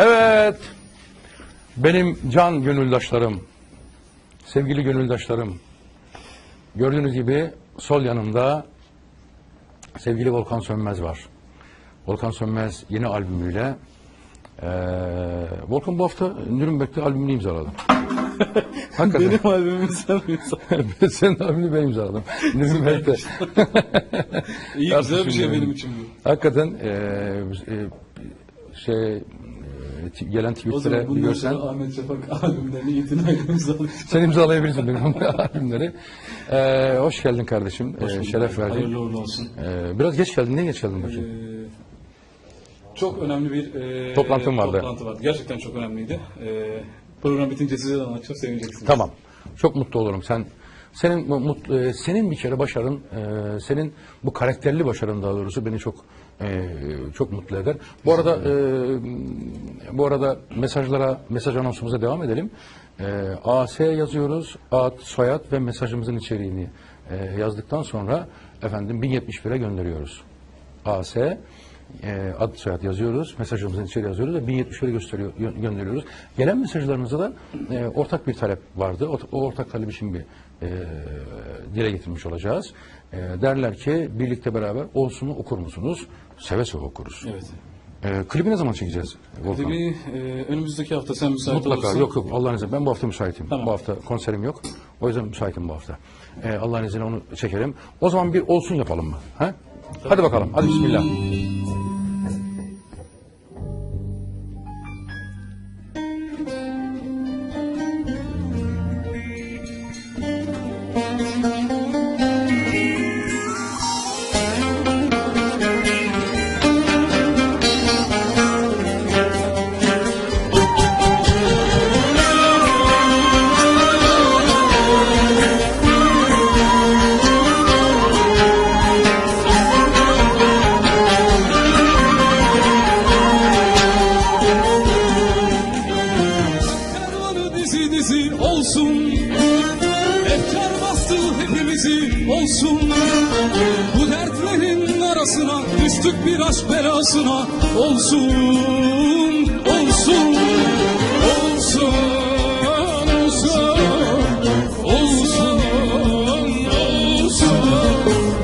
Evet. Benim can gönüldaşlarım, sevgili gönüldaşlarım. Gördüğünüz gibi sol yanımda sevgili Volkan Sönmez var. Volkan Sönmez yeni albümüyle eee Volkan bu hafta Nürnberg'de albümünü imzaladı. Hakikaten. Benim albümümü sen mi imzaladın? Senin albümünü ben imzaladım. Nürnberg'de. İyi güzel bir şey benim için bu. Hakikaten e, şey e, t- gelen O tweetlere bir görsen Ahmet Şafak albümlerini itinayla imzalayacağım. sen imzalayabilirsin benim albümleri. Eee hoş geldin kardeşim. Eee, şeref verdin. Hayırlı uğurlu olsun. Eee, biraz geç geldin. Niye geç geldin bakayım? Ee, çok önemli bir e, Toplantım vardı. Toplantı vardı. Gerçekten çok önemliydi. E, program bitince size de anlatacağım, seveceksiniz. Tamam. Çok mutlu olurum. Sen senin mut, e, senin bir kere başarın, e, senin bu karakterli başarın daha doğrusu beni çok e, çok mutlu eder. Bu arada bu arada mesajlara, mesaj anonsumuza devam edelim. AS yazıyoruz. Ad, soyad ve mesajımızın içeriğini yazdıktan sonra efendim 1071'e gönderiyoruz. AS e, ad soyad yazıyoruz, mesajımızın içeri yazıyoruz ve 1071'e gösteriyor, gö- gönderiyoruz. Gelen mesajlarınızda da e, ortak bir talep vardı. O, o ortak talebi şimdi e, dile getirmiş olacağız. E, derler ki birlikte beraber olsunu okur musunuz? Seve seve okuruz. Evet. E, klibi ne zaman çekeceğiz Volkan? Tabii e, önümüzdeki hafta sen müsait Mutlaka olursan. yok yok Allah'ın izniyle ben bu hafta müsaitim. Tamam. Bu hafta konserim yok. O yüzden müsaitim bu hafta. Ee, Allah'ın izniyle onu çekelim. O zaman bir olsun yapalım mı? Ha? Hadi bakalım. Hadi bismillah. Bu dertlerin arasına Düştük bir aşk belasına. Olsun Olsun Olsun Olsun Olsun. Olsun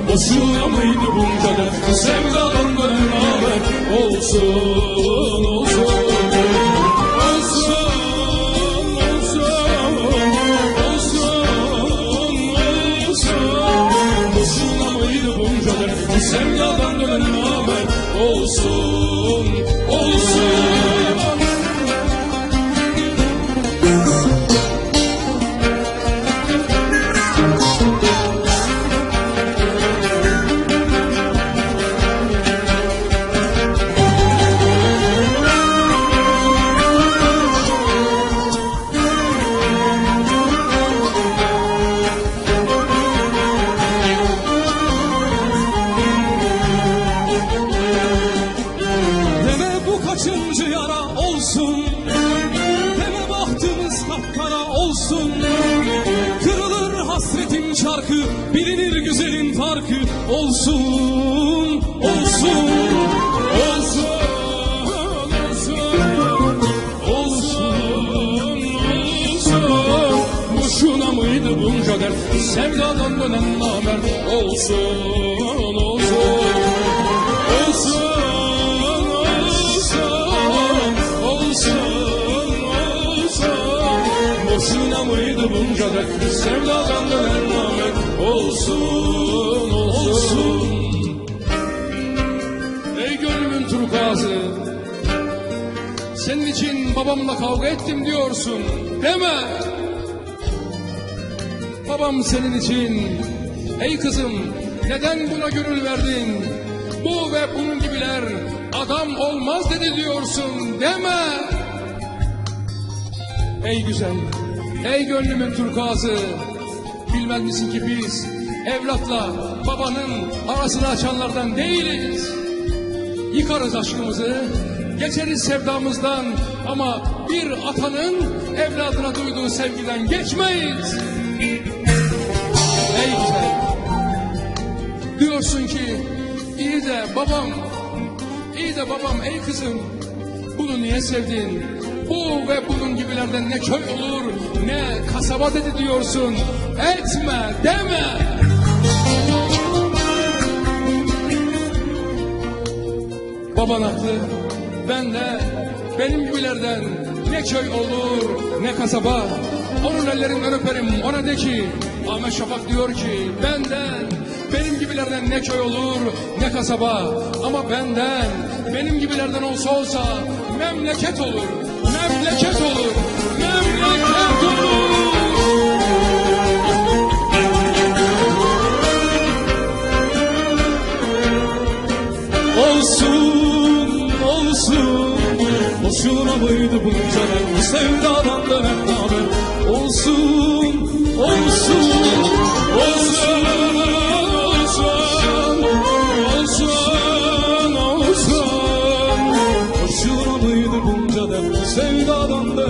Boşuna mıydı bunca dert yara olsun. Deme bahtımız kapkara olsun. Kırılır hasretin çarkı Bilinir güzelin farkı. Olsun Olsun Olsun Boşuna mıydı bunca dert? Sevdadan dönen namer Olsun Sevdadan dönen namet olsun, olsun. Ey gönlümün turkuazı Senin için babamla kavga ettim diyorsun Deme Babam senin için Ey kızım neden buna gönül verdin Bu ve bunun gibiler Adam olmaz dedi diyorsun Deme Ey güzel Ey gönlümün turkuazı Bilmez misin ki biz Evlatla babanın arasını açanlardan değiliz Yıkarız aşkımızı, geçeriz sevdamızdan ama bir atanın evladına duyduğu sevgiden geçmeyiz. Ey güzel, diyorsun ki iyi de babam, iyi de babam ey kızım bu Bunu niye sevdin? Bu ve bunun gibilerden ne köy olur ne kasaba dedi diyorsun. Etme deme. Baban haklı. Ben de benim gibilerden ne köy olur ne kasaba. Onun ellerinden öperim ona de ki Ahmet Şafak diyor ki benden benim gibilerden ne köy olur ne kasaba. Ama benden benim gibilerden olsa olsa memleket olur. Memleket olur. Memleket olur.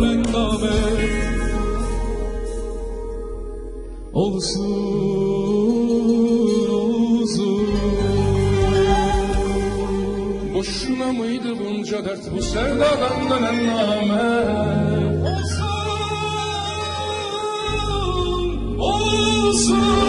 Naber Olsun, olsun Boşuna mıydı bunca dert bu sevdadan dönen name? olsun, olsun.